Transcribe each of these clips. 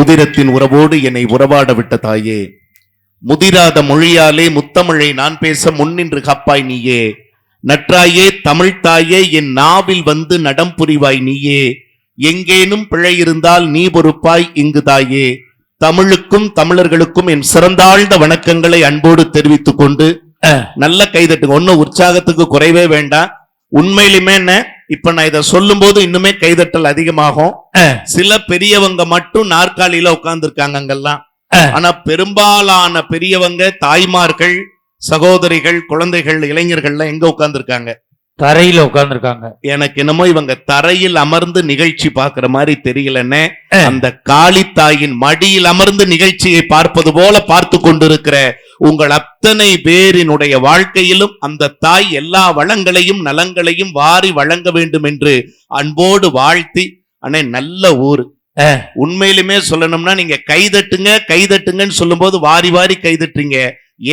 உதிரத்தின் உறவோடு என்னை உறவாட விட்ட தாயே முதிராத மொழியாலே முத்தமிழை நான் பேச முன்னின்று காப்பாய் நீயே. நற்றாயே தமிழ் தாயே என் நாவில் வந்து நடம் புரிவாய் நீயே. எங்கேனும் பிழை இருந்தால் நீ பொறுப்பாய் இங்கு தாயே. தமிழுக்கும் தமிழர்களுக்கும் என் சிறந்தாழ்ந்த வணக்கங்களை அன்போடு தெரிவித்துக் கொண்டு நல்ல கைதட்டுங்க ஒன்னும் உற்சாகத்துக்கு குறைவே வேண்டாம். உண்மையிலுமே என்ன இப்ப நான் இதை சொல்லும் போது இன்னுமே கைதட்டல் அதிகமாகும். சில பெரியவங்க மட்டும் நாற்காலியில உட்கார்ந்துருக்காங்க அங்கெல்லாம். ஆனா பெரும்பாலான பெரியவங்க தாய்மார்கள் சகோதரிகள் குழந்தைகள் இளைஞர்கள்லாம் எங்க உட்கார்ந்துருக்காங்க? தரையில உட்கார்ந்துருக்காங்க. எனக்கு என்னமோ இவங்க தரையில் அமர்ந்து நிகழ்ச்சி பார்க்கிற மாதிரி தெரியலன்னு அந்த காளித்தாயின் மடியில் அமர்ந்து நிகழ்ச்சியை பார்ப்பது போல பார்த்து கொண்டிருக்கிற உங்கள் அத்தனை பேரினுடைய வாழ்க்கையிலும் அந்த தாய் எல்லா வளங்களையும் நலங்களையும் வாரி வழங்க வேண்டும் என்று அன்போடு வாழ்த்தி அண்ணே நல்ல ஊர். உண்மையிலுமே சொல்லணும்னா நீங்க கைதட்டுங்க கைதட்டுங்கன்னு சொல்லும்போது வாரி வாரி கைதட்டுறீங்க.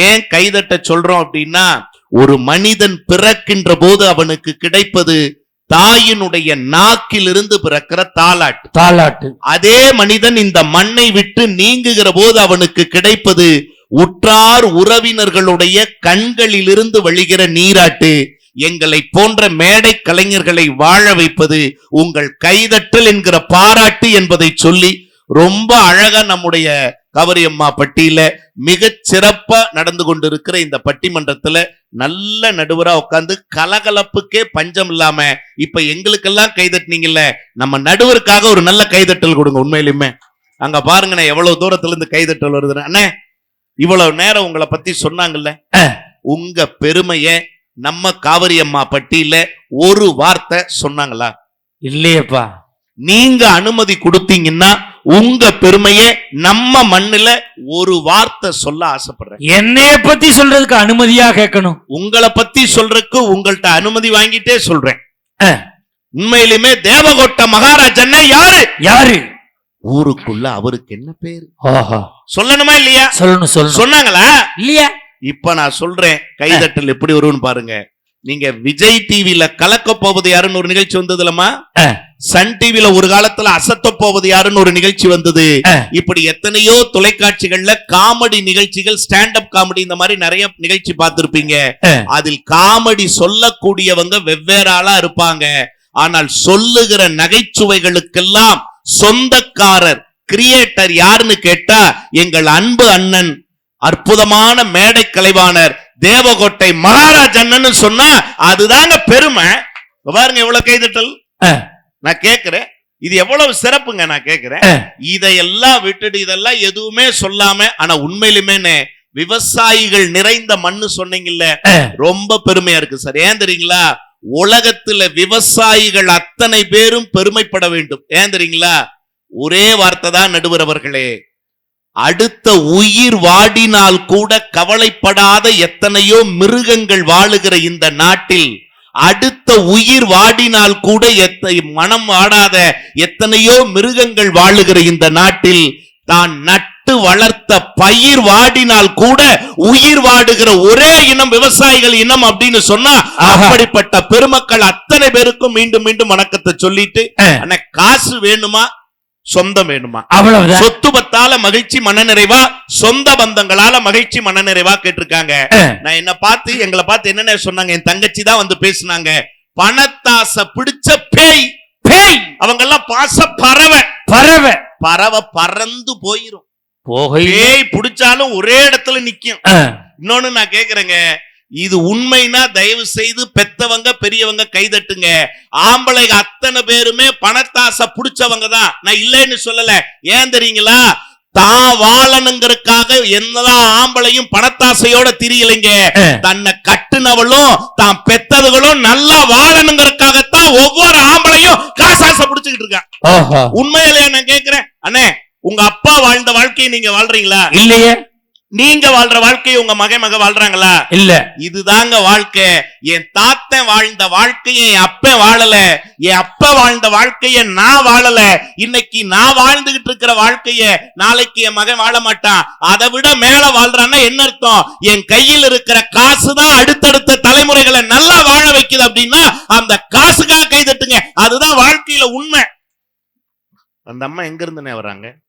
ஏன் கைதட்ட சொல்றோம் அப்படின்னா ஒரு மனிதன் பிறக்கின்ற போது அவனுக்கு கிடைப்பது தாயினுடைய நாக்கிலிருந்து பிறக்கிற தாலாட்டு தாலாட்டு அதே மனிதன் இந்த மண்ணை விட்டு நீங்குகிற போது அவனுக்கு கிடைப்பது உற்றார் உறவினர்களுடைய கண்களிலிருந்து வழிகிற நீராட்டு எங்களை போன்ற மேடை கலைஞர்களை வாழ வைப்பது உங்கள் கைதட்டல் என்கிற பாராட்டு என்பதை சொல்லி ரொம்ப அழகா நம்முடைய கவரியம்மா பட்டியல மிக சிறப்பா நடந்து கொண்டிருக்கிற இந்த பட்டிமன்றத்துல நல்ல நடுவரா உட்காந்து கலகலப்புக்கே பஞ்சம் இல்லாம இப்ப எங்களுக்கெல்லாம் கைதட்டினீங்கல்ல நம்ம நடுவருக்காக ஒரு நல்ல கைதட்டல் கொடுங்க உண்மையிலுமே. அங்க பாருங்கண்ணே எவ்வளவு தூரத்துல இருந்து கைதட்டல் வருதுன்னு. அண்ணே இவ்வளவு நேரம் உங்களை பத்தி சொன்னாங்கல்ல? உங்க பெருமைய நம்ம காவிரி அம்மா பட்டியல ஒரு வார்த்தை சொன்னாங்களா? இல்லையேப்பா. நீங்க அனுமதி கொடுத்தீங்கன்னா உங்க பெருமைய நம்ம மண்ணுல ஒரு வார்த்தை சொல்ல ஆசைப்படுறேன். என்னைய பத்தி சொல்றதுக்கு அனுமதியா கேட்கணும்? உங்களை பத்தி சொல்றதுக்கு உங்கள்ட்ட அனுமதி வாங்கிட்டே சொல்றேன். உண்மையிலுமே தேவகோட்ட மகாராஜன்னா யாரு? யாரு? ஊருக்குள்ள அவருக்கு என்ன பேரு? சொல்லணுமா இல்லையா? சொல்லணும் சொல்லணும். சொன்னாங்களா? இல்லையா? இப்ப நான் சொல்றேன் கைதட்டல் எப்படி வரும்னு பாருங்க. நீங்க விஜய் டிவில கலக்க போவது யாருன்னு ஒரு நிகழ்ச்சி வந்ததுலமா ஆ. சன் டிவில ஒரு காலத்துல அசத்த போவது யாருன்னு ஒரு நிகழ்ச்சி வந்தது. இப்படி எத்தனையோ தொலைக்காட்சிகள்ல காமெடி நிகழ்ச்சிகள் ஸ்டாண்ட் அப் காமெடி இந்த மாதிரி நிறைய நிகழ்ச்சி பார்த்திருப்பீங்க. அதில் காமெடி சொல்லக்கூடியவங்க வெவ்வேறு ஆளா இருப்பாங்க. ஆனால் சொல்லுகிற நகைச்சுவைகளுக்கெல்லாம் சொந்தக்காரர் கிரியேட்டர் யாருன்னு கேட்டா எங்கள் அன்பு அண்ணன் அற்புதமான மேடை கலைவாணர் தேவகோட்டை மகாராஜ் சொன்னா அதுதாங்க பெருமை பாருங்க எவ்வளவு கைதட்டல். நான் கேக்குறேன் இது எவ்வளவு சிறப்புங்க நான் கேக்குறேன் ஆ. இதையெல்லாம் விட்டுட்டு இதெல்லாம் எதுவுமே சொல்லாம ஆனா உண்மையிலுமே விவசாயிகள் நிறைந்த மண்ணு சொன்னீங்கல்ல. ரொம்ப பெருமையா இருக்கு சார் ஏன் தெரியுங்களா உலகத்துல விவசாயிகள் அத்தனை பேரும் பெருமைப்பட வேண்டும். ஏன் தெரியுங்களா? ஒரே வார்த்தை தான் நடுவரவர்களே. அடுத்த உயிர் வாடினால் கூட கவலைப்படாத எத்தனையோ மிருகங்கள் வாழுகிற இந்த நாட்டில் அடுத்த உயிர் வாடினால் கூட எத்த மனம் வாடாத எத்தனையோ மிருகங்கள் வாழுகிற இந்த நாட்டில் தான் நட்டு வளர்த்த பயிர் வாடினால் கூட உயிர் வாடுகிற ஒரே இனம் விவசாயிகள் இனம் அப்படின்னு சொன்னா. அப்படிப்பட்ட பெருமக்கள் அத்தனை பேருக்கும் மீண்டும் மீண்டும் வணக்கத்தை சொல்லிட்டு ஆ. அண்ணா காசு வேணுமா? சொந்தம் வேணுமா? அவ்வளவுதான். சொத்து பத்தால மகிழ்ச்சி மனநிறைவா சொந்த பந்தங்களால மகிழ்ச்சி மனநிறைவா கேட்டிருக்காங்க. நான் என்ன பார்த்து எங்களை பார்த்து என்னென்ன சொன்னாங்க? என் தங்கச்சி தான் வந்து பேசுனாங்க. பணத்தாசை பிடிச்ச பேய். பேய். அவங்க எல்லாம் பாச பறவை பறவை. பறவை பறந்து போயிரும். போகை. பேய் பிடிச்சாலும் ஒரே இடத்துல நிக்கும். இன்னொன்னு நான் கேக்குறேங்க. இது உண்மைனா தயவு செய்து பெத்தவங்க பெரியவங்க கைதட்டுங்க. ஆம்பளைங்க அத்தனை பேருமே பணத்தாசை புடிச்சவங்க தான். நான் இல்லைன்னு சொல்லல. ஏன் தெரியுங்களா? தான் வாழணுங்கிறதுக்காக என்னதான் ஆம்பளையும் பணத்தாசையோட திரியலைங்க. தன்னை கட்டுனவளும் தான் பெத்ததுகளும் நல்லா வாழணுங்கிறதுக்காகத்தான் ஒவ்வொரு ஆம்பளையும் காசாசை புடிச்சுக்கிட்டு இருக்கான். ஓஹோ உண்மையிலேயே நான் கேக்குறேன். அண்ணே உங்க அப்பா வாழ்ந்த வாழ்க்கையை நீங்க வாழ்றீங்களா? இல்லையே. நீங்க வாழ்ற வாழ்க்கையை உங்க மகன் மக வாழ்றாங்களா? இல்ல. இதுதாங்க வாழ்க்கை. என் தாத்தன் வாழ்ந்த வாழ்க்கையை என் அப்பன் வாழல. என் அப்ப வாழ்ந்த வாழ்க்கைய நான் வாழல. இன்னைக்கு நான் வாழ்ந்துகிட்டு இருக்கிற வாழ்க்கைய நாளைக்கு என் மகன் வாழ மாட்டான். அதை விட மேல வாழ்றான்னா என்ன அர்த்தம்? என் கையில் இருக்கிற காசு தான் அடுத்தடுத்த தலைமுறைகளை நல்லா வாழ வைக்குது அப்படின்னா அந்த காசுக்காக கை தட்டுங்க அதுதான் வாழ்க்கையில உண்மை. அந்த அம்மா எங்க இருந்துனே வராங்க ஆ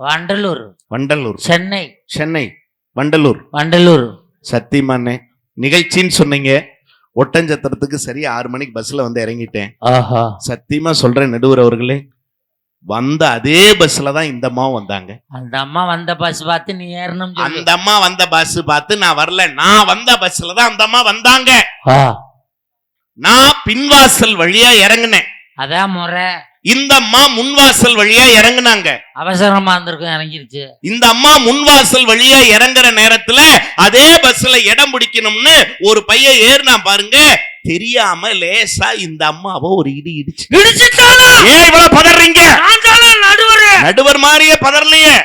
வண்டலூர். வண்டலூர். சென்னை. சென்னை. வண்டலூர். வண்டலூர். சத்தியமானே நிகழ்ச்சின்னு சொன்னீங்க. ஒட்டஞ்சத்திரத்துக்கு சரி ஆறு மணிக்கு பஸ்ல வந்து இறங்கிட்டேன். ஆஹா. சத்தியமா சொல்றேன் நடுவர் அவர்களே. வந்த அதே பஸ்ல தான் இந்த அம்மாவும் வந்தாங்க. அந்த அம்மா வந்த பஸ் பார்த்து நீ ஏறணும். அந்த அம்மா வந்த பஸ் பார்த்து நான் வரல. நான் வந்த பஸ்ல தான் அந்த அம்மா வந்தாங்க. நான் பின்வாசல் வழியா இறங்குனேன். அதான் முறை. இந்த அம்மா முன்வாசல் வழியா இறங்குனாங்க. அவசரமா இருந்திருக்கும் இறங்கிருச்சு. இந்த அம்மா முன்வாசல் வழியா இறங்குற நேரத்துல அதே பஸ்ல இடம் பிடிக்கணும்னு ஒரு பையன் ஏறினா பாருங்க தெரியாம லேசா இந்த அம்மாவை ஒரு இடி இடிச்சு. இடிச்சுட்டானா? ஏன் இவ்வளவு பதறீங்க? நான் தானே நடுவர். நடுவர் மாதிரியே பதறலையே.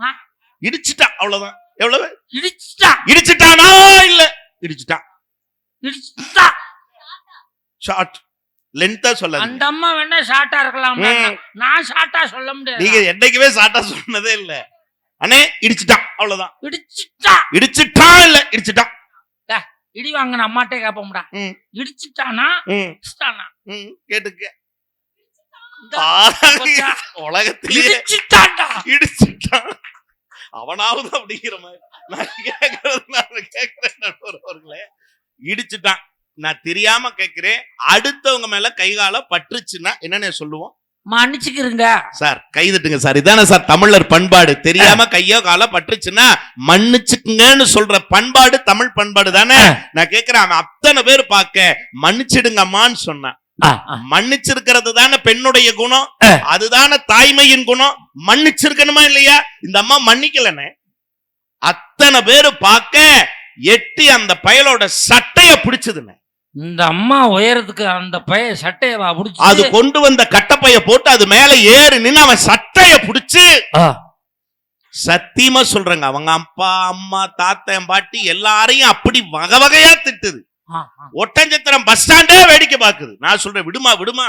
ஆ. இடிச்சிட்டான் அவ்வளவுதான். எவ்வளவு? இடிச்சுட்டா. இடிச்சிட்டானா? இல்ல. இடிச்சிட்டான் இடிச்சுட்டா. ஷார்ட் லென்த்தா சொல்லாதீங்க. அந்த அம்மா வேணா ஷார்ட்டா இருக்கலாம். நான் ஷார்ட்டா சொல்ல நீங்க முடியாது என்னைக்குமே ஷார்ட்டா சொன்னதே இல்ல. அண்ணே இடிச்சிட்டான். அவ்வளவுதான். இடிச்சுட்டா? இடிச்சிட்டான் இல்ல? இடிச்சிட்டான். இடி வாங்கின அம்மாட்டே கேப்போம்டா. இடிச்சுட்டானா? இடிச்சுட்டானா? கேட்டுக்க. உலகத்திலேயே இடிச்சுட்டான்டா. இடிச்சிட்டான். அவனாவது அப்படிங்கிற மாதிரி. நான் கேட்கறது நான் கேட்கிறேன் நடுவர் அவர்களே இடிச்சிட்டான். நான் தெரியாம கேட்கிறேன் அடுத்தவங்க மேல கைகால பற்றுச்சுன்னா என்னன்னு சொல்லுவோம்? மன்னிச்சுக்கிறங்க சார் கைதட்டுங்க சார். இதானே சார் தமிழர் பண்பாடு. தெரியாம கையோ கால பற்றுச்சுன்னா மன்னிச்சுக்குங்கன்னு சொல்ற பண்பாடு தமிழ் பண்பாடு தானே? நான் கேக்குறேன் அவன் அத்தனை பேர் பார்க்க மன்னிச்சிடுங்கம்மான்னு சொன்னான். மன்னிச்சிருக்கிறது தானே பெண்ணுடைய குணம்? அதுதானே தாய்மையின் குணம்? மன்னிச்சிருக்கணுமா இல்லையா? இந்த அம்மா மன்னிக்கலனே. அத்தனை பேரு பார்க்க எட்டி அந்த பயலோட சட்டைய பிடிச்சதுன்னு இந்த அம்மா உயரத்துக்கு அந்த பைய சட்டைய அது புடிச்சு கொண்டு வந்த கட்டப்பைய போட்டு அது மேல ஏறி நின்னு அவன் சட்டைய பிடிச்சு சத்தியமா சொல்றேங்க அவங்க அப்பா அம்மா தாத்தன் பாட்டி எல்லாரையும் அப்படி வகை வகையா திட்டுது. ஒட்டஞ்சத்திரம் பஸ் ஸ்டாண்டே வேடிக்கை பாக்குது நான் சொல்றேன் விடுமா விடுமா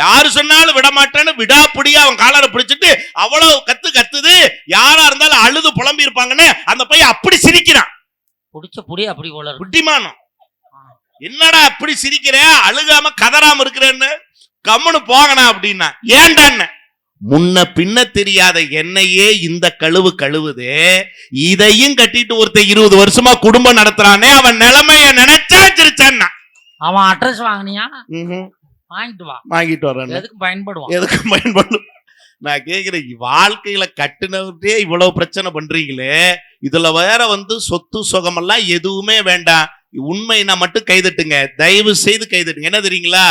யாரு சொன்னாலும் விட மாட்டேன்னு விடாப்பிடியா அவன் காலரை பிடிச்சிட்டு அவ்வளவு கத்து கத்துது. யாரா இருந்தாலும் அழுது புலம்பி இருப்பாங்கன்னு அந்த பையன் அப்படி சிரிக்கிறான். புடிச்ச புடி அப்படி உளறு புட்டிமானம் என்னடா அப்படி சிரிக்கிற? அழுகாம கதறாம இருக்கிறேன்னு? கம்முனு போகணா அப்படின்னா. ஏன்டான்னு முன்ன பின்ன தெரியாத என்னையே இந்த கழுவு கழுவுதே. இதையும் கட்டிட்டு ஒருத்தன் இருபது வருஷமா குடும்பம் நடத்துறானே. அவன் நிலைமைய நினைச்சா சிரிச்சான்னா. அவன் அட்ரஸ் வாங்கினியா? வாங்கிட்டு வா. வாங்கிட்டு வரேன் எதுக்கு பயன்படுவான்? எதுக்கு பயன்படும்? நான் கேக்குறேன் வாழ்க்கையில கட்டுனவர்கிட்டே இவ்வளவு பிரச்சனை பண்றீங்களே. இதுல வேற வந்து சொத்து சுகமெல்லாம் எதுவுமே வேண்டாம். உண்மைனா மட்டும் கைதட்டுங்க. தயவு செய்து கைதட்டுங்க. என்ன தெரியுங்களா?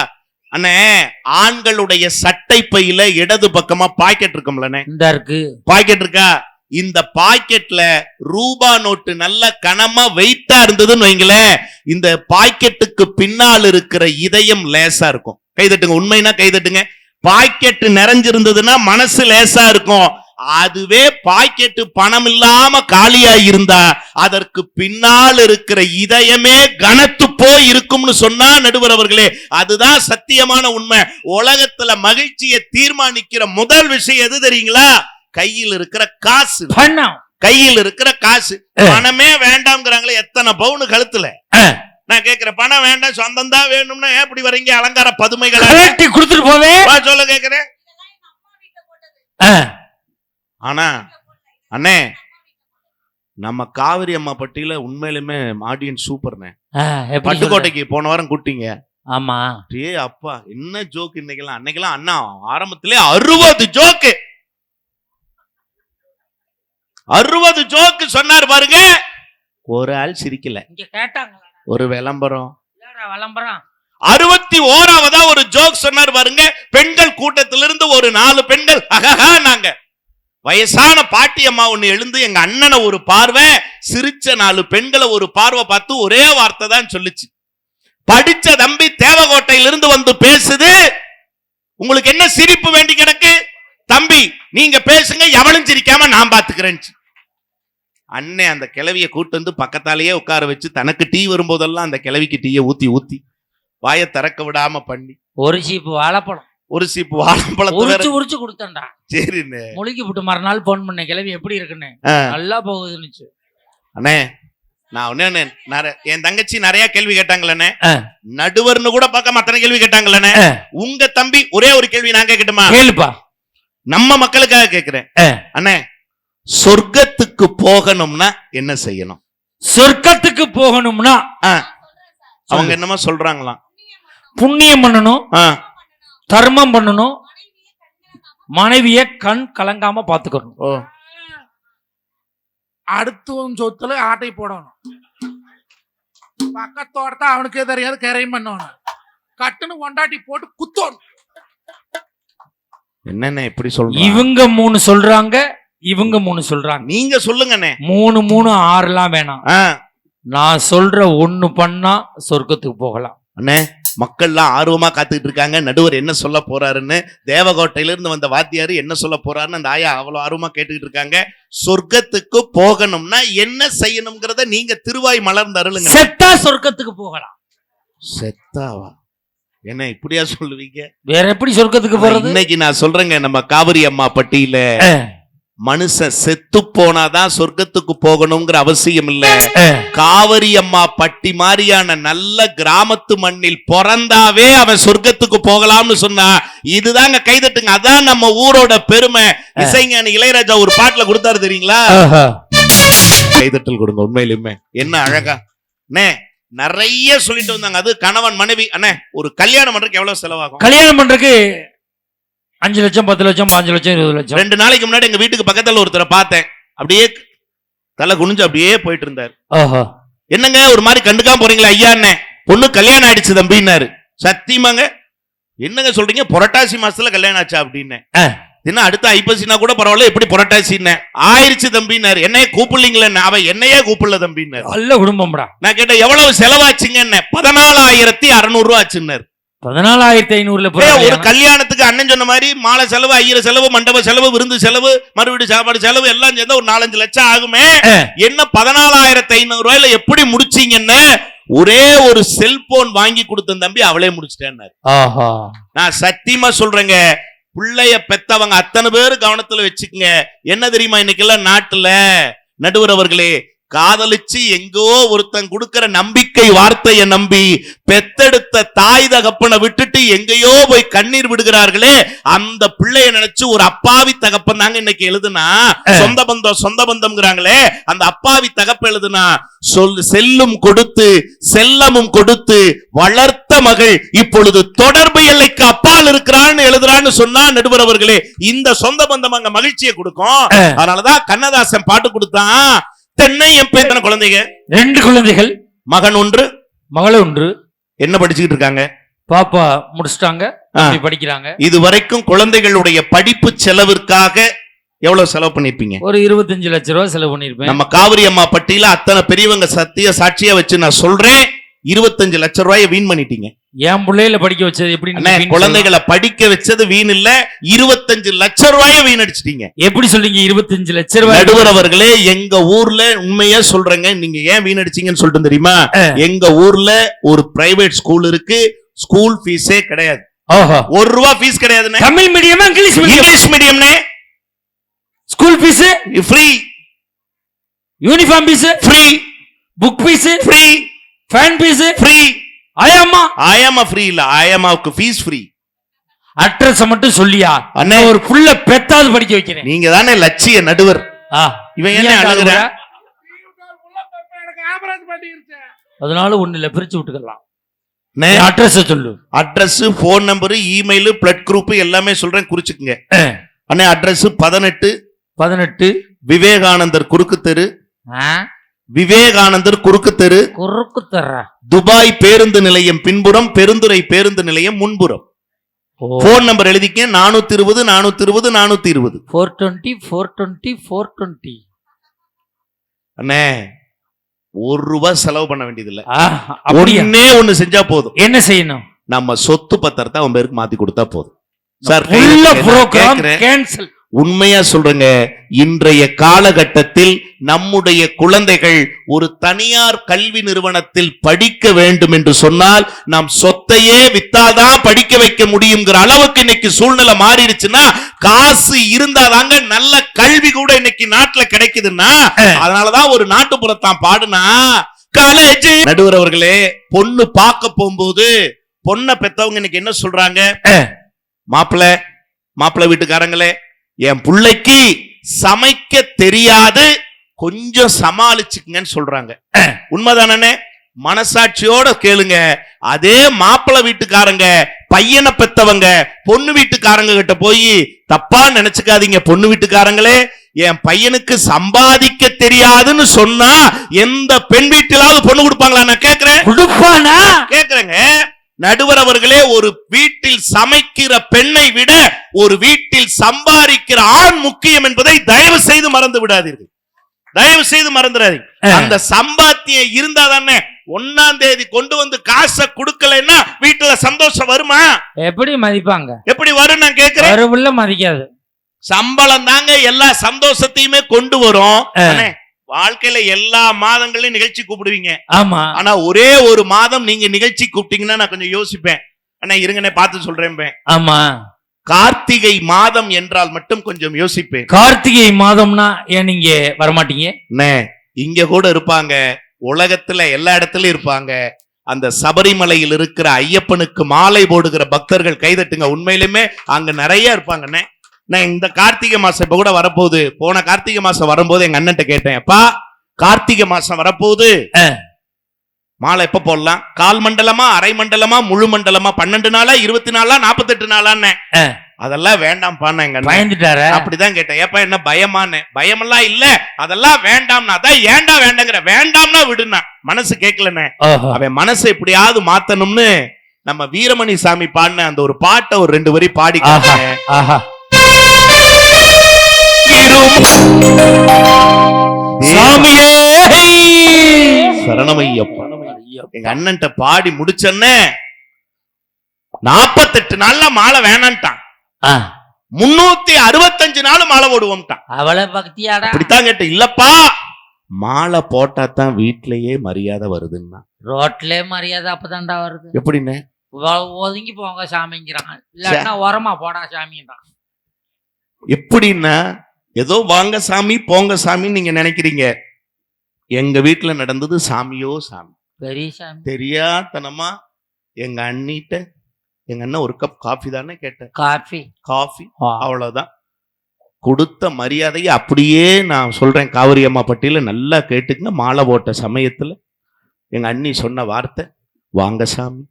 அண்ணே ஆண்களுடைய சட்டை பையில இடது பக்கமா பாக்கெட் இருக்கும்லண்ணே இந்த இருக்கு. பாக்கெட் இருக்கா? இந்த பாக்கெட்ல ரூபா நோட்டு நல்ல கனமா வெயிட்டா இருந்ததுன்னு வைங்களேன் இந்த பாக்கெட்டுக்கு பின்னால் இருக்கிற இதயம் லேசா இருக்கும். கைதட்டுங்க. உண்மைனா கைதட்டுங்க. பாக்கெட் நிறைஞ்சிருந்ததுன்னா மனசு லேசா இருக்கும். அதுவே பாக்கெட்டு பணம் இல்லாம காலியா இருந்தா அதற்கு பின்னால் இருக்கிற இதயமே கனத்து போய் இருக்கும்னு சொன்னா நடுவர் அவர்களே அதுதான் சத்தியமான உண்மை. உலகத்துல மகிழ்ச்சியை தீர்மானிக்கிற முதல் விஷயம் எது தெரியுங்களா? கையில் இருக்கிற காசு. பண்ணம் கையில் இருக்கிற காசு. பணமே வேண்டாம்ங்கிறாங்களே எத்தனை பவுன் கழுத்துல? நான் கேக்குறேன் பணம் வேண்டாம் சொந்தம் தான் வேணும்னா ஏன் இப்படி வரீங்க? அலங்கார பதுமைகளை கொடுத்துட்டு போவே. வா, சொல்ல கேக்குறேன் ஆனா அண்ணே நம்ம காவிரி அம்மா பட்டியல உண்மையிலுமே ஆடியன்ஸ் சூப்பர்ண்ணே? பட்டுக்கோட்டைக்கு போன வாரம் கூட்டிங்க ஆமா. டே அப்பா என்ன ஜோக் இன்னைக்கெல்லாம்? அன்னைக்கெல்லாம் அண்ணா ஆரம்பத்திலே அறுபது ஜோக்கு. அறுபது ஜோக்கு சொன்னார் பாருங்க. ஒரு ஆள் சிரிக்கல. இங்க கேட்டாங்க. ஒரு விளம்பரம். விளம்பரம்? அறுபத்தி ஓராவதா ஒரு ஜோக் சொன்னார் பாருங்க. பெண்கள் கூட்டத்திலிருந்து ஒரு நாலு பெண்கள் அகஹா நாங்க. வயசான பாட்டி அம்மா ஒன்று எழுந்து எங்க அண்ணனை ஒரு பார்வை சிரிச்ச நாலு பெண்களை ஒரு பார்வை பார்த்து ஒரே வார்த்தை தான் சொல்லுச்சு. படிச்ச தம்பி தேவகோட்டையிலிருந்து வந்து பேசுது. உங்களுக்கு என்ன சிரிப்பு வேண்டி கிடக்கு? தம்பி நீங்க பேசுங்க எவனும் சிரிக்காம நான் பாத்துக்கிறேன் அண்ணே அந்த கிளவிய கூட்டு வந்து பக்கத்தாலேயே உட்கார வச்சு தனக்கு டீ வரும்போதெல்லாம் அந்த கிளவிக்கு டீயை ஊத்தி ஊத்தி வாயை திறக்க விடாம பண்ணி. ஒரு சீப்பு வாழைப்பழம். ஒரு சீப்பு வாழைப்பழத்தை வேற உரிச்சு உரிச்சு கொடுத்தேன்டா. சரிண்ணே. முழுகி விட்டு மறுநாள் போன் பண்ண கிளவி எப்படி இருக்குன்னு? ஆ. நல்லா போகுதுன்னுச்சு. அண்ணே நான் ஒண்ணு நிறைய- என் தங்கச்சி நிறைய கேள்வி கேட்டாங்களே ஆ. நடுவர்னு கூட பார்க்காம அத்தனை கேள்வி கேட்டாங்களே ஆ. உங்க தம்பி ஒரே ஒரு கேள்வி நான் கேட்கட்டுமா? கேளுப்பா. நம்ம மக்களுக்காக கேக்குறேன் ஆ. அண்ணே சொர்க்கத்துக்கு போகணும்னா என்ன செய்யணும்? சொர்க்கத்துக்கு போகணும்னா ஆ. அவங்க என்னமோ சொல்றாங்களாம். புண்ணியம் பண்ணணும். ஆ. தர்மம் பண்ணணும். மனைவிய கண் கலங்காம பாத்துக்கணும் அடுத்தவன் சொத்துல ஆட்டை போடணும். பக்கத்தோடத்த அவனுக்கே தெரியாது கரையும் பண்ணணும். கட்டுன்னு கொண்டாட்டி போட்டு குத்தணும். என்னண்ணே இப்படி சொல்றீங்க இவங்க மூணு சொல்றாங்க இவங்க மூணு சொல்றாங்க. நீங்க சொல்லுங்கண்ணே. மூணு மூணு ஆறுலாம் வேணாம். நான் சொல்ற ஒண்ணு பண்ணா சொர்க்கத்துக்கு போகலாம். அண்ணே. மக்கள்லாம் ஆர்வமா காத்துக்கிட்டு இருக்காங்க. நடுவர் என்ன சொல்ல போறாருன்னு தேவகோட்டையில இருந்து வந்த வாத்தியாரு என்ன சொல்ல போறாருன்னு அந்த ஆயா அவ்வளவு ஆர்வமா கேட்டுக்கிட்டு இருக்காங்க. சொர்க்கத்துக்கு போகணும்னா என்ன செய்யணுங்கிறத நீங்க திருவாய் மலர்ந்து அருளுங்க. செத்தா சொர்க்கத்துக்கு போகலாம். செத்தாவா? என்ன இப்படியா சொல்லுவீங்க? வேற எப்படி சொர்க்கத்துக்கு போறது? இன்னைக்கு நான் சொல்றேங்க நம்ம காவிரி அம்மா பட்டியல மனுஷன் செத்து போனாதான் சொர்க்கத்துக்கு போகணுங்கிற அவசியம் இல்ல. காவிரி அம்மா பட்டி மாதிரியான நல்ல கிராமத்து மண்ணில் பிறந்தாவே அவன் சொர்க்கத்துக்கு போகலாம்னு சொன்னா இதுதாங்க கைதட்டுங்க. அதான் நம்ம ஊரோட பெருமை. இசைஞானி இளையராஜா ஒரு பாட்டுல கொடுத்தாரு தெரியுங்களா. கைதட்டல் கொடுங்க உண்மையிலுமே. என்ன அழகா. அண்ணே நிறைய சொல்லிட்டு வந்தாங்க. அது கணவன் மனைவி. அண்ணே ஒரு கல்யாணம் பண்றதுக்கு எவ்வளவு செலவாகும்? கல்யாணம் பண்றதுக்கு அஞ்சு லட்சம் பத்து லட்சம் பாஞ்சு லட்சம் இருபது லட்சம். ரெண்டு நாளைக்கு முன்னாடி எங்க வீட்டுக்கு பக்கத்துல ஒருத்தரை பார்த்தேன். அப்படியே தலை குனிஞ்சு அப்படியே போயிட்டு இருந்தார். என்னங்க ஒரு மாதிரி கண்டுக்காம போறீங்களா ஐயா என்ன பொண்ணு கல்யாணம் ஆயிடுச்சு தம்பின்னாரு சத்தியமாங்க. என்னங்க சொல்றீங்க? புரட்டாசி மாசத்துல கல்யாணம் ஆச்சா அப்படின்னு. என்ன அடுத்த ஐப்பசினா கூட பரவாயில்ல எப்படி புரட்டாசின்னு. ஆயிருச்சு தம்பின்னாரு என்னைய கூப்பிடலீங்களே அவ என்னையே கூப்பிடல தம்பின்னாரு நல்ல குடும்பம்டா. நான் கேட்டேன் எவ்வளவு செலவாச்சுங்க என்ன பதினாலாயிரத்தி அறுநூறு ரூபா ஆச்சுன்னாரு. பதினாலாயிரத்தி ஐநூறுல ஒரு கல்யாணத்துக்கு அண்ணன் சொன்ன மாதிரி மாலை செலவு ஐயர செலவு மண்டப செலவு விருந்து செலவு மறுபடி சாப்பாடு செலவு எல்லாம் சேர்ந்தா ஒரு நாலஞ்சு லட்சம் ஆகுமே? என்ன பதினாலாயிரத்தி ஐநூறு ரூபாயில எப்படி முடிச்சீங்கன்னு ஒரே ஒரு செல்போன் வாங்கி கொடுத்த தம்பி அவளே முடிச்சிட்டேன்னாரு. நான் சத்தியமா சொல்றேங்க பிள்ளைய பெத்தவங்க அத்தனை பேர் கவனத்துல வச்சுக்கங்க. என்ன தெரியுமா இன்னைக்கெல்லாம் நாட்டுல நடுவர் அவர்களே காதலிச்சு எங்கோ ஒருத்தன் கொடுக்கிற நம்பிக்கை வார்த்தையை நம்பி பெத்தெடுத்த தாய் தகப்பனை விட்டுட்டு எங்கேயோ போய் கண்ணீர் விடுகிறார்களே அந்த பிள்ளைய நினைச்சு ஒரு அப்பாவி தகப்பன் தாங்க இன்னைக்கு எழுதுனா சொந்த பந்தம் சொந்த பந்தம்ங்கிறாங்களே அந்த அப்பாவி தகப்ப எழுதுனா சொல் செல்லும் கொடுத்து செல்லமும் கொடுத்து வளர்த்த மகள் இப்பொழுது தொடர்பு எல்லைக்கு அப்பால் இருக்கிறான்னு எழுதுறான்னு சொன்னா நடுவர் அவர்களே இந்த சொந்த பந்தம் அங்க மகிழ்ச்சியை கொடுக்கும். அதனாலதான் கண்ணதாசன் பாட்டு கொடுத்தான் என் பேத்தன குழந்தைங்க? ரெண்டு குழந்தைகள். மகன் ஒன்று. மகள் ஒன்று. என்ன படிச்சுக்கிட்டு இருக்காங்க? பாப்பா முடிச்சிட்டாங்க. படிக்கிறாங்க. இது வரைக்கும் குழந்தைகளுடைய படிப்பு செலவிற்காக எவ்வளவு செலவு பண்ணிருப்பீங்க? ஒரு இருபத்தஞ்சு லட்ச ரூபாய் செலவு பண்ணிருப்பேன். நம்ம காவிரி அம்மா பட்டியல அத்தனை பெரியவங்க சத்திய சாட்சியா வச்சு நான் சொல்றேன். இருபத்தஞ்சு லட்ச ரூபாயை வீண் பண்ணிட்டீங்க. என் பிள்ளையில படிக்க வச்சது எப்படி வீண் குழந்தைகளை படிக்க வச்சது வீண் இல்ல இருபத்தஞ்சு லட்ச ரூபாயை வீணடிச்சிட்டீங்க. சொல்லலாம். எப்படி சொல்றீங்க இருபத்தஞ்சு லட்ச ரூபாய்? நடுவர் அவர்களே எங்க ஊர்ல உண்மையா சொல்றேங்க நீங்க ஏன் வீணடிச்சீங்கன்னு சொல்லிட்டு தெரியுமா. எங்க ஊர்ல ஒரு பிரைவேட் ஸ்கூல் இருக்கு ஸ்கூல் ஃபீஸே கிடையாது. ஒரு ரூபா ஃபீஸ் கிடையாதுண்ணே. தமிழ் மீடியமா English medium English மீடியம்னே school fees free uniform fees free book fees free fan fees free ஆயாமா ஆயாமா ஃப்ரீ இல்ல ஆயாமாவுக்கு ஃபீஸ் ஃப்ரீ அட்ரஸ் மட்டும் சொல்லியா? அண்ணே. ஒரு புள்ள பெத்தாவது படிக்க வைக்கிறேன். நீங்க தானே லட்சிய நடுவர். ஆ, இவன் என்ன அழுகுற? அதனால ஒண்ணு இல்ல பிரிச்சு விட்டுக்கலாம். அட்ரஸ் சொல்லு. Address phone number email blood group எல்லாமே சொல்றேன் குறிச்சுக்குங்க. அண்ணே அட்ரஸ் பதினெட்டு பதினெட்டு. விவேகானந்தர் குறுக்கு தெரு விவேகானந்தர் குறுக்கு தெரு. குறுக்கு தர்ற துபாய் பேருந்து நிலையம் பின்புறம் பெருந்துறை பேருந்து நிலையம் முன்புறம். போன் நம்பர் எழுதிக்க நானூத்தி இருபது நானூத்தி இருபது நானூத்தி இருபது four twenty four twenty four twenty அண்ணே ஒரு ரூபாய் செலவு பண்ண வேண்டியது இல்ல அப்படியா? ஒன்னே ஒண்ணு செஞ்சா போதும். என்ன செய்யணும்? நம்ம சொத்து பத்திரத்தை அவன் பேருக்கு மாத்தி கொடுத்தா போதும். சார். கேன்சல் உண்மையா சொல்றேங்க இன்றைய காலகட்டத்தில் நம்முடைய குழந்தைகள் ஒரு தனியார் கல்வி நிறுவனத்தில் படிக்க வேண்டும் என்று சொன்னால் நாம் சொத்தையே வித்தாதான் படிக்க வைக்க முடியுங்கிற அளவுக்கு இன்னைக்கு சூழ்நிலை மாறிடுச்சுன்னா காசு இருந்தாதாங்க நல்ல கல்வி கூட இன்னைக்கு நாட்டுல கிடைக்குதுன்னா அதனாலதான் ஒரு நாட்டுப்புறத்தான் பாடுனா காலேஜ் நடுவர் அவர்களே பொண்ணு பார்க்க போகும்போது பொண்ணை பெத்தவங்க இன்னைக்கு என்ன சொல்றாங்க? மாப்பிள்ள மாப்பிள்ள வீட்டுக்காரங்களே என் புள்ளைக்கு சமைக்க தெரியாது கொஞ்சம் சமாளிச்சுக்குங்கன்னு சொல்றாங்க. உண்மைதானே மனசாட்சியோட கேளுங்க. அதே மாப்பிள்ளை வீட்டுக்காரங்க பையனை பெத்தவங்க பொண்ணு வீட்டுக்காரங்க கிட்ட போய் தப்பா நினைச்சுக்காதீங்க பொண்ணு வீட்டுக்காரங்களே. என் பையனுக்கு சம்பாதிக்க தெரியாதுன்னு சொன்னா எந்த பெண் வீட்டிலாவது பொண்ணு கொடுப்பாங்களா? நான் கேக்குறேன். கொடுப்பானா? கேக்குறேங்க. நடுவர் அவர்களே ஒரு வீட்டில் சமைக்கிற பெண்ணை விட ஒரு வீட்டில் சம்பாதிக்கிற ஆண் முக்கியம் என்பதை தயவு செய்து மறந்து விடாதீர்கள். தயவு செய்து மறந்துடாதீங்க. அந்த சம்பாத்தியம் இருந்தா தானே ஒன்னாம் தேதி கொண்டு வந்து காசை கொடுக்கலைன்னா வீட்டுல சந்தோஷம் வருமா? எப்படி மதிப்பாங்க? எப்படி வரும் நான் கேக்குறேன் மதிக்காது. சம்பளம் தாங்க எல்லா சந்தோஷத்தையுமே கொண்டு வரும். வாழ்க்கையில எல்லா மாதங்களையும் நிகழ்ச்சி கூப்பிடுவீங்க. ஆமா. ஆனா ஒரே ஒரு மாதம் நீங்க நிகழ்ச்சி கூப்பிட்டீங்கன்னா நான் கொஞ்சம் யோசிப்பேன். அண்ணா இருங்கண்ணே பார்த்து சொல்றேன் ஆமா. கார்த்திகை மாதம் என்றால் மட்டும் கொஞ்சம் யோசிப்பேன். கார்த்திகை மாதம்னா ஏன் நீங்க வரமாட்டீங்க? அண்ணே இங்க கூட இருப்பாங்க. உலகத்துல எல்லா இடத்துலயும் இருப்பாங்க. அந்த சபரிமலையில் இருக்கிற ஐயப்பனுக்கு மாலை போடுகிற பக்தர்கள் கைதட்டுங்க உண்மையிலுமே அங்க நிறைய இருப்பாங்கண்ணே நான் இந்த கார்த்திகை மாசம் இப்ப கூட வரப்போகுது. போன கார்த்திகை மாசம் வரும்போது எங்க அண்ணன்ட்ட கேட்டேன் அப்பா கார்த்திகை மாசம் வரப்போகுது. மாலை எப்ப போடலாம்? கால் மண்டலமா அரை மண்டலமா முழு மண்டலமா? பன்னெண்டு நாளா இருபத்தி நாளா நாற்பத்தெட்டு நாளான்னு. அதெல்லாம் எங்க அண்ணன். பயந்துட்டார? அப்படிதான் கேட்டேன். ஏப்பா என்ன பயமான்னு? பயமெல்லாம் இல்ல. அதெல்லாம் வேண்டாம்னா அதான் ஏண்டா வேண்டாங்கிற. வேண்டாம்னா விடுனா மனசு கேட்கலண்ணே அவன் மனசை எப்படியாவது மாத்தணும்னு நம்ம வீரமணி சாமி பாடின அந்த ஒரு பாட்டை ஒரு ரெண்டு வரி பாடி ஆஹா. சரணமையப்பா. எங்க அண்ணன்ட்ட பாடி முடிச்சன்னே நாப்பத்தெட்டு நாள்ல மாலை வேணான்ட்டான். முன்னூத்தி அறுபத்தஞ்சு நாள் மாலை போடுவோம்ட்டான். அவ்வளவு பக்தியாடா. அப்படித்தான் கேட்டேன் இல்லப்பா மாலை போட்டா தான் வீட்லயே மரியாதை வருதுன்னா. ரோட்ல மரியாதை அப்பதான்டா வருது. எப்படின்னு? ஒதுங்கி போங்க சாமிங்கிறான். இல்லாட்டினா உரமா போடா சாமின்றான். எப்படின்னா ஏதோ வாங்க சாமி போங்க சாமின்னு நீங்க நினைக்கிறீங்க. எங்க வீட்டுல நடந்தது சாமியோ சாமி. தெரியாதனமா எங்க அண்ணிட்ட எங்க அண்ணன் ஒரு கப் காஃபி தானே கேட்டேன் காஃபி காஃபி அவ்வளவுதான். கொடுத்த மரியாதையை அப்படியே நான் சொல்றேன் காவிரி அம்மா பட்டியல நல்லா கேட்டுங்க மாலை போட்ட சமயத்துல எங்க அண்ணி சொன்ன வார்த்தை வாங்க சாமி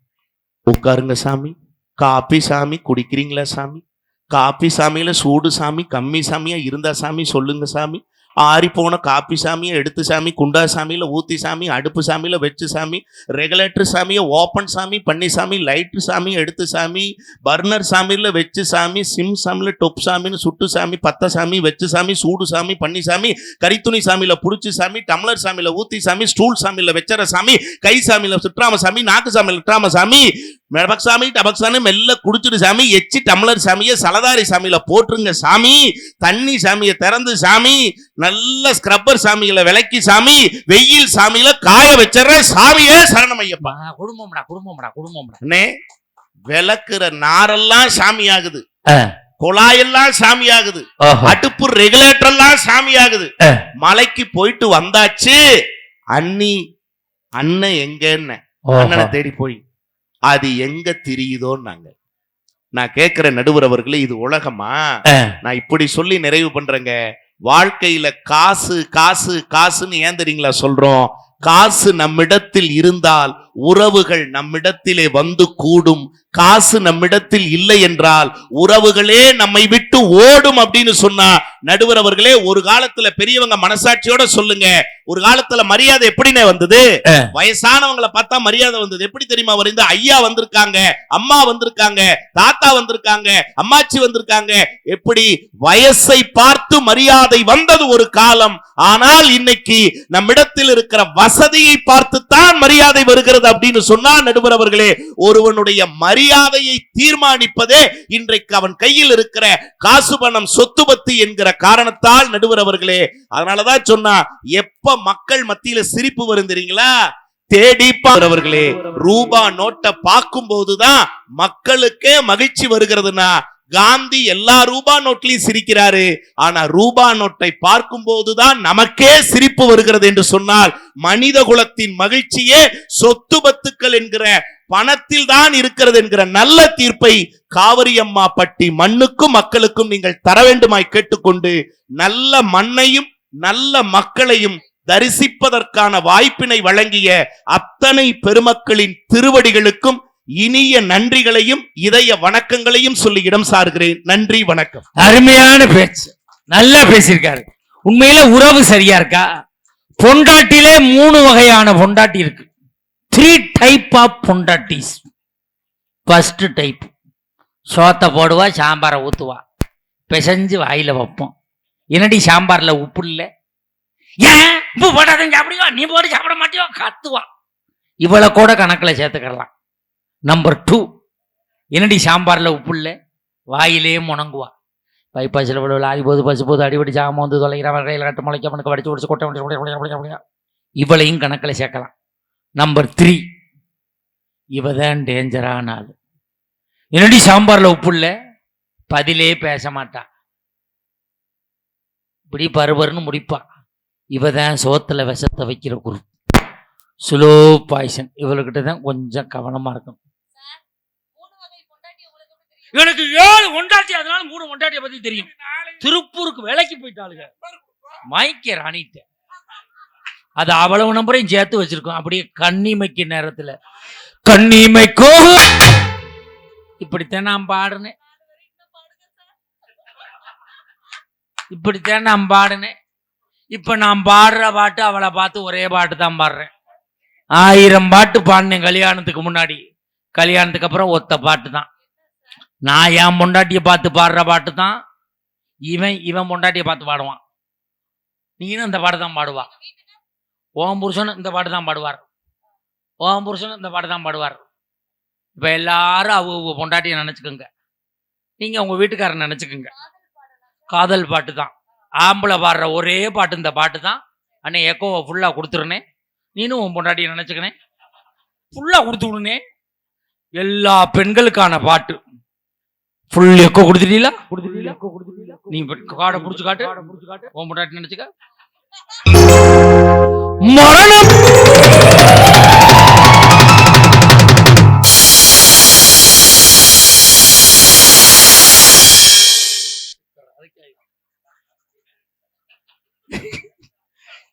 உட்காருங்க சாமி காப்பி சாமி குடிக்கிறீங்களா சாமி? காப்பி சாமியில் சூடு சாமி கம்மி சாமியாக இருந்தா சாமி சொல்லுங்க சாமி. ஆறிப்போன காப்பி சாமியை எடுத்து சாமி குண்டா சாமியில் ஊத்தி சாமி அடுப்பு சாமியில் வச்சு சாமி ரெகுலேட்டர் சாமியை ஓப்பன் சாமி பண்ணி சாமி லைட்டு சாமி எடுத்து சாமி பர்னர் சாமியில் வச்சு சாமி சிம் சாமியில் டொப் சாமின்னு சுட்டு சாமி பத்த சாமி வச்சு சாமி சூடு சாமி பண்ணி சாமி கரித்துணி சாமியில் பிடிச்சி சாமி டம்ளர் சாமியில் ஊத்தி சாமி ஸ்டூல் சாமியில் வச்சற சாமி கை சாமியில் சுற்றாம சாமி நாக்கு சாமியில் விட்டுறாம சாமி மெடபக் சாமி டபக் சாமி மெல்ல குடிச்சிடு சாமி எச்சி டம்ளர் சாமியை சலதாரி சாமியில் போட்டுருங்க சாமி தண்ணி சாமியை திறந்து சாமி நல்ல ஸ்க்ரப்பர் சாமிகளை விளக்கி சாமி வெயில் சாமியில காய வச்சற சாமியே சரணமையப்பா ஆ, குடும்பம்டா குடும்பம்டா குடும்பம்டா. அண்ணே விளக்குற நாரெல்லாம் சாமி ஆகுது. குழாயெல்லாம் சாமி ஆகுது அடுப்பு ரெகுலேட்டர் எல்லாம் சாமி ஆகுது. மலைக்கு போயிட்டு வந்தாச்சு. அண்ணி அண்ணன் எங்கன்னு அண்ணனை தேடி போய் அது எங்க திரியுதோன்னாங்க நான் கேட்கிற நடுவர் அவர்களே இது உலகமா. நான் இப்படி சொல்லி நிறைவு பண்றேங்க. வாழ்க்கையில காசு காசு காசுன்னு ஏன் தெரியுங்களா சொல்றோம்? காசு நம்மிடத்தில் இருந்தால் உறவுகள் நம்மிடத்திலே வந்து கூடும். காசு நம்மிடத்தில் இல்லை என்றால் உறவுகளே நம்மை விட்டு ஓடும் அப்படின்னு சொன்னா நடுவர் அவர்களே ஒரு காலத்துல பெரியவங்க மனசாட்சியோட சொல்லுங்க. ஒரு காலத்துல மரியாதை எப்படினே வந்தது. வயசானவங்களை பார்த்தா மரியாதை வந்தது. எப்படி தெரியுமா? வருது ஐயா வந்திருக்காங்க அம்மா வந்திருக்காங்க தாத்தா வந்திருக்காங்க அம்மாச்சி வந்திருக்காங்க. எப்படி? வயசை பார்த்து மரியாதை வந்தது ஒரு காலம். ஆனால் இன்னைக்கு நம்மிடத்தில் இருக்கிற வசதியை பார்த்து தான் மரியாதை வருகிறது. இருக்கிறது அப்படின்னு சொன்னா நடுவரவர்களே ஒருவனுடைய மரியாதையை தீர்மானிப்பதே இன்றைக்கு அவன் கையில் இருக்கிற காசு பணம் சொத்து பத்து என்கிற காரணத்தால் நடுவரவர்களே அதனாலதான் சொன்னா எப்ப மக்கள் மத்தியில சிரிப்பு வருந்துறீங்களா தெரியுங்களா? தேடி அவர்களே ரூபா நோட்டை பார்க்கும் போதுதான் மக்களுக்கே மகிழ்ச்சி வருகிறதுனா காந்தி எல்லா ரூபா நோட்லையும் சிரிக்கிறாரு. ஆனா ரூபா நோட்டை பார்க்கும் போதுதான் நமக்கே சிரிப்பு வருகிறது என்று சொன்னால் மனித குலத்தின் மகிழ்ச்சியே சொத்து பத்துக்கள் என்கிற பணத்தில் தான் இருக்கிறது என்கிற நல்ல தீர்ப்பை காவிரியம்மா பட்டி மண்ணுக்கும் மக்களுக்கும் நீங்கள் தர வேண்டுமாய் கேட்டுக்கொண்டு நல்ல மண்ணையும் நல்ல மக்களையும் தரிசிப்பதற்கான வாய்ப்பினை வழங்கிய அத்தனை பெருமக்களின் திருவடிகளுக்கும் இனிய நன்றிகளையும் இதய வணக்கங்களையும் சொல்லி இடம் சார்கிறேன் நன்றி வணக்கம். அருமையான பேச்சு. நல்லா பேசியிருக்காரு. உண்மையில உறவு சரியா இருக்கா? பொண்டாட்டிலே மூணு வகையான பொண்டாட்டி இருக்கு. த்ரீ டைப் ஆஃப் பொண்டாட்டிஸ். ஃபர்ஸ்ட் டைப் சோத்தை போடுவா சாம்பாரை ஊற்றுவா பிசைஞ்சு வாயில வைப்போம். என்னடி சாம்பாரில் உப்பு இல்லை? ஏன்? உப்பு போட்டாதான் சாப்பிடுவா நீ போட்டு சாப்பிட மாட்டியோ? கத்துவா. இவளை கூட கணக்கில் சேர்த்துக்கலாம் நம்பர் டூ என்னடி சாம்பாரில் உப்பு இல்லை? வாயிலே முணங்குவா. பைப்பாசில் விழுவில் ஆதி போது பசு போது அடிபடி ஜாமம் வந்து தொலைகிறவன் கையில் கட்டு முளைக்க மனுக்கு வடிச்சு பிடிச்சி கொட்டை முடிச்சு முடிச்சு இவளையும் கணக்கில் சேர்க்கலாம். நம்பர் த்ரீ இவ தான் டேஞ்சரான ஆள். என்னடி சாம்பாரில் உப்பு இல்லை? பதிலே பேச மாட்டா. இப்படி பருபருன்னு முடிப்பா. இவ தான் சோத்தில் விஷத்தை வைக்கிற குரு. ஸ்லோ பாய்சன் இவளுக்கிட்ட தான் கொஞ்சம் கவனமாக இருக்கும் எனக்கு ஏழு ஒண்டாட்டி அதனால மூணு ஒண்டாட்டிய பத்தி தெரியும். திருப்பூருக்கு வேலைக்கு போயிட்டாளுங்க. மைக்க ராணிட்ட. அது அவ்வளவு நம்பரையும் சேர்த்து வச்சிருக்கோம். அப்படியே கண்ணிமைக்கு நேரத்துல. கண்ணிமைக்கோ இப்படித்தான் நான் பாடுனேன். இப்படித்தான் நான் பாடுனேன். இப்ப நான் பாடுற பாட்டு அவளை பார்த்து ஒரே பாட்டு தான் பாடுறேன். ஆயிரம் பாட்டு பாடினேன் கல்யாணத்துக்கு முன்னாடி. கல்யாணத்துக்கு அப்புறம் ஒத்த பாட்டு தான். நான் என் பொண்டாட்டியை பார்த்து பாடுற பாட்டு தான் இவன் இவன் பொண்டாட்டியை பார்த்து பாடுவான். நீனும் இந்த பாட்டு தான் பாடுவா ஓம் புருஷனும் இந்த பாட்டு தான் பாடுவார். ஓம் புருஷனும் இந்த பாட்டு தான் பாடுவார். இப்போ எல்லாரும் அவங்க பொண்டாட்டியை நினச்சிக்கோங்க. நீங்கள் உங்கள் வீட்டுக்காரன் நினச்சிக்கோங்க. காதல் பாட்டு தான் ஆம்பளை பாடுற ஒரே பாட்டு இந்த பாட்டு தான் அண்ணே எக்கோவை ஃபுல்லாக கொடுத்துருனே. நீனும் உன் பொண்டாட்டியை நினச்சிக்கினேன் ஃபுல்லாக கொடுத்து விடுனே. எல்லா பெண்களுக்கான பாட்டு. ஃபுல் எக்கோ கொடுத்துட்டீங்களா? நீ காடை புடிச்சு காட்டு. உன் பொண்டாட்டி நினைச்சுக்க. மரணம்!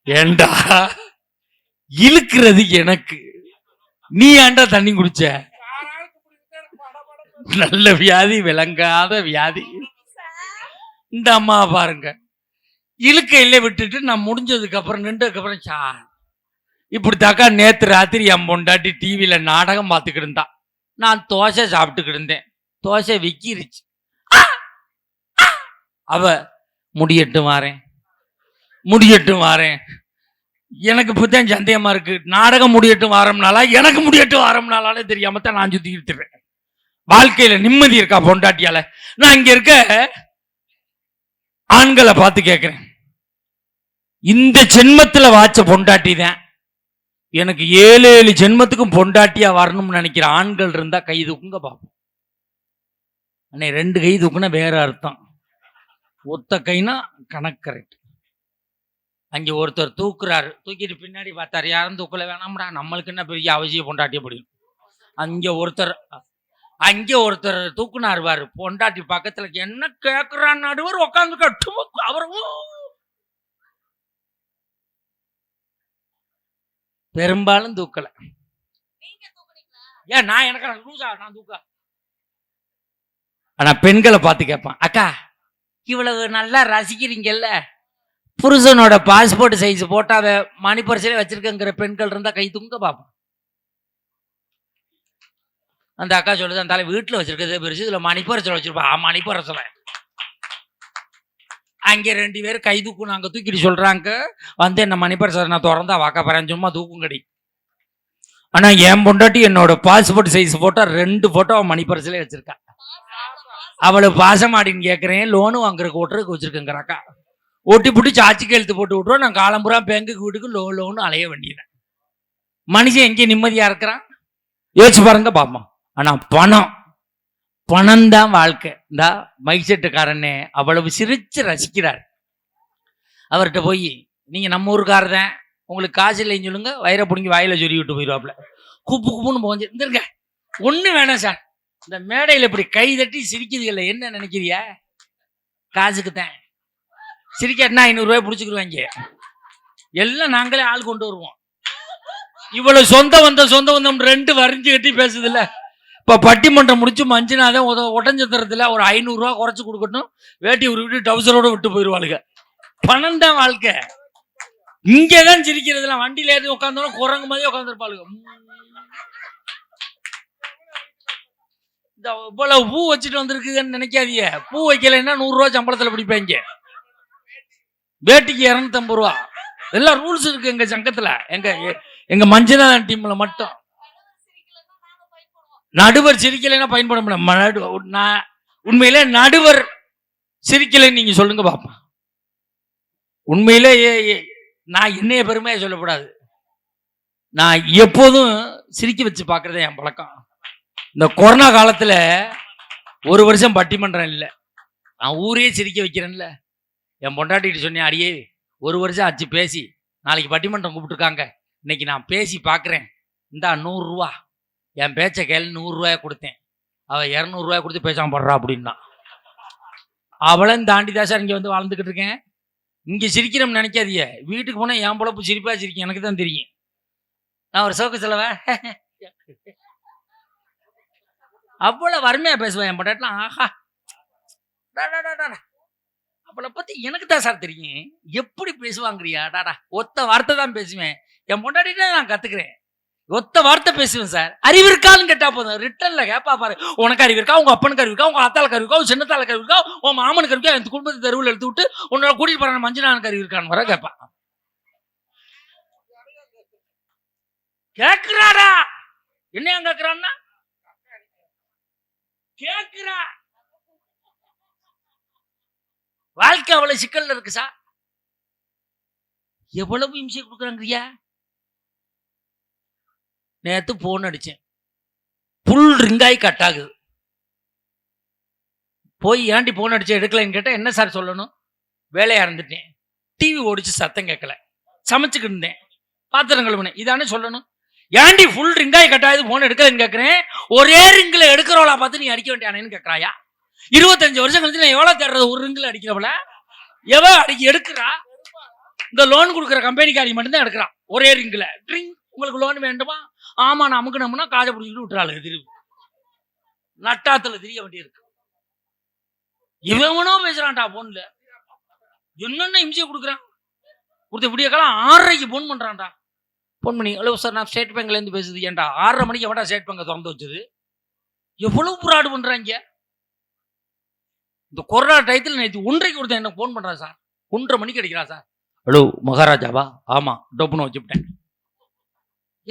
ஏண்டா? இழுக்கிறது எனக்கு. நீ ஏன்டா தண்ணி குடிச்ச? நல்ல வியாதி விளங்காத வியாதி. இந்த அம்மா பாருங்க. இழுக்கையில விட்டுட்டு நான் முடிஞ்சதுக்கு அப்புறம் நின்றதுக்கு அப்புறம் சா. இப்படித்தாக்கா நேற்று நேத்து ராத்திரி என் பொண்டாட்டி டிவியில நாடகம் பார்த்துக்கிட்டு இருந்தான் நான் தோசை சாப்பிட்டுக்கிட்டு இருந்தேன். தோசை விக்கிருச்சு. அவ முடியட்டும் வாரேன். முடியட்டும் வாரேன். எனக்கு இப்பதான் சந்தேகமா இருக்கு. நாடகம் முடியட்டும் வாரம்னாலா எனக்கு முடியட்டும் வாரம்னாலே தெரியாம தான் நான் சுத்திக்கிட்டு இருக்கேன் வாழ்க்கையில நிம்மதி இருக்கா பொண்டாட்டியால? நான் இங்க இருக்க ஆண்களை பார்த்து கேட்கிறேன் இந்த ஜென்மத்துல வாச்ச பொண்டாட்டி தான். எனக்கு ஏழு ஏழு ஜென்மத்துக்கும் பொண்டாட்டியா வரணும்னு நினைக்கிற ஆண்கள் இருந்தா கை தூக்குங்க பார்ப்போம் அண்ணே ரெண்டு கை தூக்குனா வேற அர்த்தம். ஒத்த கைனா கணக்கு கரெக்ட் அங்கே ஒருத்தர் தூக்குறாரு. தூக்கிட்டு பின்னாடி பார்த்தாரு. யாரும் தூக்கல வேணாம்டா. நம்மளுக்கு என்ன பெரிய அவசியம் பொண்டாட்டிய முடியும் அங்கே ஒருத்தர் அங்கே ஒருத்தர் தூக்குனார் பாரு. பொண்டாட்டி பக்கத்துல என்ன கேக்குறான் நடுவர் உட்காந்து அவரும் பெரும்பாலும் தூக்கல. ஏன் நான் எனக்கு லூசா நான் தூக்க ஆனா பெண்களை பார்த்து கேட்பான். அக்கா இவ்வளவு நல்லா ரசிக்கிறீங்கல்ல. புருஷனோட பாஸ்போர்ட் சைஸ் போட்டாவ மணி பரிசையில வச்சிருக்கங்கிற பெண்கள் இருந்தா கை தூங்க பார்ப்போம் அந்த அக்கா சொல்லுது அந்த தலை வீட்டில் வச்சிருக்கிறது பெருசு இதில் மணிப்பரசலை வச்சிருப்பா. ஆ மணிப்பரசல அங்க ரெண்டு பேரும் கை தூக்கும் அங்க தூக்கிட்டு சொல்றாங்க. வந்து என்ன மணிப்பரசலை நான் திறந்தா வாக்க போறேன் சும்மா தூக்கும் கடி. என் பொண்டாட்டி என்னோட பாஸ்போர்ட் சைஸ் ஃபோட்டோ ரெண்டு ஃபோட்டோ மணி பரிசுல வச்சிருக்கா. அவளை பாசமாடின்னு கேட்குறேன் லோனு வாங்குறதுக்கு ஓட்டுறதுக்கு வச்சுருக்கேங்கிறாக்கா ஒட்டி பிடிச்சி சாட்சி கையெழுத்து போட்டு விட்ருவோம் நான் காலம்புறா பேங்குக்கு வீட்டுக்கு லோ லோன்னு அலைய வேண்டியது. மனுஷன் எங்கே நிம்மதியாக இருக்கிறான்? யோசிச்சு பாருங்க பாப்போம். ஆனா பணம் பணம் தான் வாழ்க்கை. இந்த மைக் செட்டுக்காரனே அவ்வளவு சிரிச்சு ரசிக்கிறார். அவர்கிட்ட போய் நீங்க நம்ம ஊருக்காரர் தான் உங்களுக்கு காசு இல்லைன்னு சொல்லுங்க வயிறை பிடிங்கி வாயில சொருகி விட்டு போயிடுவாப்புல குப்பு குப்புன்னு போஞ்சு இருங்க ஒண்ணு வேணாம் சார். இந்த மேடையில் இப்படி கை தட்டி சிரிக்குதுல்ல என்ன நினைக்கிறியா? காசுக்கு தான். சிரிக்காட்டினா ஐநூறுரூவாய் பிடிச்சிக்கிடுவாங்க எல்லாம் நாங்களே ஆள் கொண்டு வருவோம். இவ்வளவு சொந்த வந்த சொந்த வந்தம் ரெண்டு வரைஞ்சு கட்டி பேசுது இப்போ பட்டிமன்றம் முடிச்சு மஞ்சுனாதான் உத உடஞ்ச ஒரு ஐநூறுரூவா குறைச்சி கொடுக்கட்டும். வேட்டி உருவிட்டு டவுசரோட விட்டு போயிடுவாளுங்க பணம் தான் வாழ்க்கை. இங்கதான் சிரிக்கிறதுல வண்டியில ஏறி உட்காந்தோம் குரங்கு மாதிரி உட்காந்துருப்பாளுங்க இந்த இவ்வளவு பூ வச்சுட்டு வந்திருக்குதுன்னு நினைக்காதீங்க. பூ வைக்கலைன்னா நூறுரூவா சம்பளத்தில் பிடிப்பாங்க. வேட்டிக்கு இரநூத்தம்பது ரூபா. எல்லாம் ரூல்ஸ் இருக்கு எங்கள் சங்கத்தில். எங்கள் எங்கள் மஞ்சள் டீமில் மட்டும். நடுவர் சிரிக்கலைன்னா பயன்பட முடியும் நடு நான் உண்மையிலே நடுவர் சிரிக்கலைன்னு நீங்க சொல்லுங்க பாப்பா உண்மையிலே ஏ- ஏ- நான் என்னைய பெருமையா சொல்லக்கூடாது. நான் எப்போதும் சிரிக்க வச்சு பார்க்கறதே என் பழக்கம். இந்த கொரோனா காலத்தில் ஒரு வருஷம் பட்டிமன்றம் இல்லை. நான் ஊரே சிரிக்க வைக்கிறேன்ல. என் பொண்டாட்டிட்டு சொன்னேன் அடியே ஒரு வருஷம் ஆச்சு பேசி நாளைக்கு பட்டிமன்றம் கூப்பிட்டுருக்காங்க. இன்னைக்கு நான் பேசி பார்க்குறேன். இந்தா நூறுரூவா என் பேச்சை கையில் நூறுரூவாய கொடுத்தேன். அவள் இரநூறுவாய கொடுத்து பேசாமல் படுறா அப்படின்னா. அவளும் தாண்டி தான் சார் இங்கே வந்து வாழ்ந்துக்கிட்டு இருக்கேன். இங்கே சிரிக்கிறோம்னு நினைக்காதிய வீட்டுக்கு போனால் என் பொழப்பு சிரிப்பாக சிரிக்கும். எனக்கு தான் தெரியும். நான் ஒரு சோக்கு செலவ அவ்வளோ வறுமையாக பேசுவேன் என் பொண்டாட்டிலாம் ஆஹா. டா, டா, டா, அவளை பற்றி எனக்கு தான் சார் தெரியும். எப்படி பேசுவாங்கறியா? டாடா ஒத்த வார்த்தை தான் பேசுவேன். என் பொண்டாட்டிட்ட நான் கற்றுக்கிறேன் ஒத்த வார்த்தை பேசுவேன் சார். அறிவு இருக்கான்னு கேட்டா போதும். ரிட்டர்ன்ல கேப்பா பாரு. உனக்கு அறிவு இருக்கா உங்க அப்பனுக்கு அறிவு இருக்கா உங்க அத்தாளுக்கு அறிவு இருக்கா உங்க சின்னத்தாளுக்கு இருக்கா உன் மாமனுக்கு அறிவு இருக்கா என் குடும்பத்தை தெருவில் எடுத்து விட்டு உன்னோட கூட்டிட்டு போற மஞ்சளானுக்கு அறிவு இருக்கான்னு வர கேப்பா. கேக்குறாடா. என்ன கேக்குறான்னா? கேக்குறா. வாழ்க்கை அவ்வளவு சிக்கல்ல இருக்கு சார். எவ்வளவு இம்சை கொடுக்குறாங்கய்யா நேற்று ஃபோன் அடித்தேன் புல் ரிங்காய் கட் ஆகுது. போய் ஏண்டி ஃபோன் அடிச்சு எடுக்கலைன்னு கேட்டால் என்ன சார் சொல்லணும்? வேலையாக இருந்துட்டேன் டிவி ஓடிச்சு சத்தம் கேட்கல. சமைச்சுக்கிட்டு இருந்தேன். பாத்திரம் கழுவுனேன். இதானே சொல்லணும்? ஏன்டி ஃபுல் ரிங்காய் கட்டாயது ஃபோன் எடுக்கலைன்னு கேட்குறேன்? ஒரே ரிங்கில் எடுக்கிறவளா பார்த்து நீ அடிக்க வேண்டியானேன்னு கேட்கறாயா? இருபத்தஞ்சு வருஷம் கழிச்சு நான் எவ்வளோ தேடுறது? ஒரு ரிங்கில் அடிக்கிறவள? எவ அடிக்க எடுக்கிறா? இந்த லோன் கொடுக்குற கம்பெனிக்காரி மட்டும்தான் எடுக்கிறான். ஒரே ரிங்கில் ட்ரிங் உங்களுக்கு லோன் வேண்டுமா? ஆமா நான் அமுக்கணும்னா காதை பிடிச்சிட்டு விட்டுறாளுங்க திரும்பி நட்டாத்துல திரிய வேண்டியிருக்கு. இவனோ பேசுறான்டா போன்ல என்னென்ன இம்சையை கொடுக்குறான்? கொடுத்த விடிய காலம் ஆறரைக்கு போன் பண்றான்டா. போன் பண்ணி ஹலோ சார் நான் ஸ்டேட் பேங்க்ல இருந்து பேசுது ஏன்டா ஆறரை மணிக்கு எவன்டா ஸ்டேட் பேங்கை திறந்து வச்சது? எவ்வளவு புறாடு பண்றாங்க? இந்த கொரோனா டயத்தில் நேற்று ஒன்றைக்கு ஒருத்தன் என்ன ஃபோன் பண்றான் சார் ஒன்றரை மணிக்கு அடிக்கிறான் சார் ஹலோ மகாராஜாவா? ஆமா டொப்புன்னு வச்சுவிட்டேன்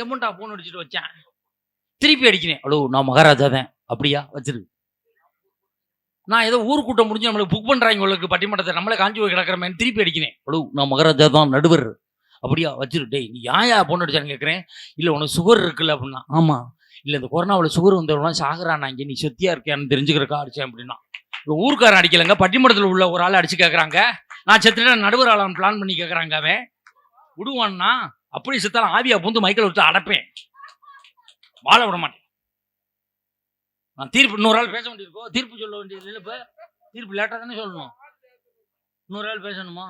எம்மன்டா ஃபோன் அடிச்சுட்டு வச்சேன். திருப்பி அடிக்கிறேன். அலோ நான் மகாராஜா தான் அப்படியா? வச்சிரு. நான் ஏதோ ஊர் கூட்டம் முடிஞ்சு நம்மளுக்கு புக் பண்றாங்க உங்களுக்கு பட்டிமன்றத்தை நம்மளே காஞ்சி போய் கிடக்கிறமே திருப்பி அடிக்கிறேன். அலோ நான் மகாராஜா தான் நடுவர். அப்படியா? வச்சிரு. டேய் நீ யாயா யா ஃபோன் அடிச்சான்னு கேட்குறேன் இல்லை உனக்கு சுகர் இருக்குல்ல அப்படின்னா. ஆமா. இல்லை இந்த கொரோனாவில் சுகர் வந்தவங்களாம் சாகுறான் இங்கே நீ சொத்தியா இருக்கியான்னு தெரிஞ்சுக்கிறக்கா அடிச்சேன் அப்படின்னா. ஊருக்காரன் ஊர்க்காரன் அடிக்கலைங்க. பட்டிமன்றத்தில் உள்ள ஒரு ஆள் அடிச்சு கேட்குறாங்க நான் செத்துட்டேன் நடுவர் ஆளான் பிளான் பண்ணி கேட்குறாங்க அவன். விடுவான்னா? அப்படி சித்தாலும் ஆவியா பூந்து மைக்கில் விட்டு அடைப்பேன். வாழ விட மாட்டேன். நான் தீர்ப்பு இன்னொரு ஆள் பேச வேண்டியிருக்கோ தீர்ப்பு சொல்ல வேண்டியது இல்லை இப்போ தீர்ப்பு லேட்டாக தானே சொல்லணும். இன்னொரு ஆள் பேசணுமா?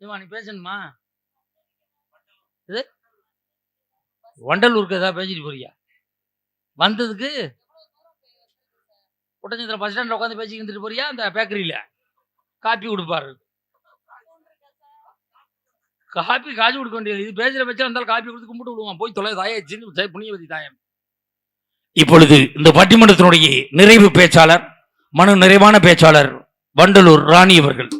ஏமா நீ பேசணுமா? இது? வண்டலூருக்கு ஏதாவது பேசிட்டு போறியா? வந்ததுக்கு? ஒட்டஞ்சத்திர பஸ் ஸ்டாண்டில் உட்காந்து பேசிக்கிட்டு போறியா? அந்த பேக்கரியில் காப்பி கொடுப்பாரு. காப்பி காசு கொடுக்க வேண்டியது. இது பேசுகிற பட்சம் இருந்தாலும் காப்பி கொடுத்து கும்பிட்டு விடுவான் போய் தொலை தாயாச்சு புண்ணியவதி தாயம் இப்பொழுது இந்த பட்டிமன்றத்தினுடைய நிறைவு பேச்சாளர் மனு நிறைவான பேச்சாளர் வண்டலூர் ராணி அவர்கள்.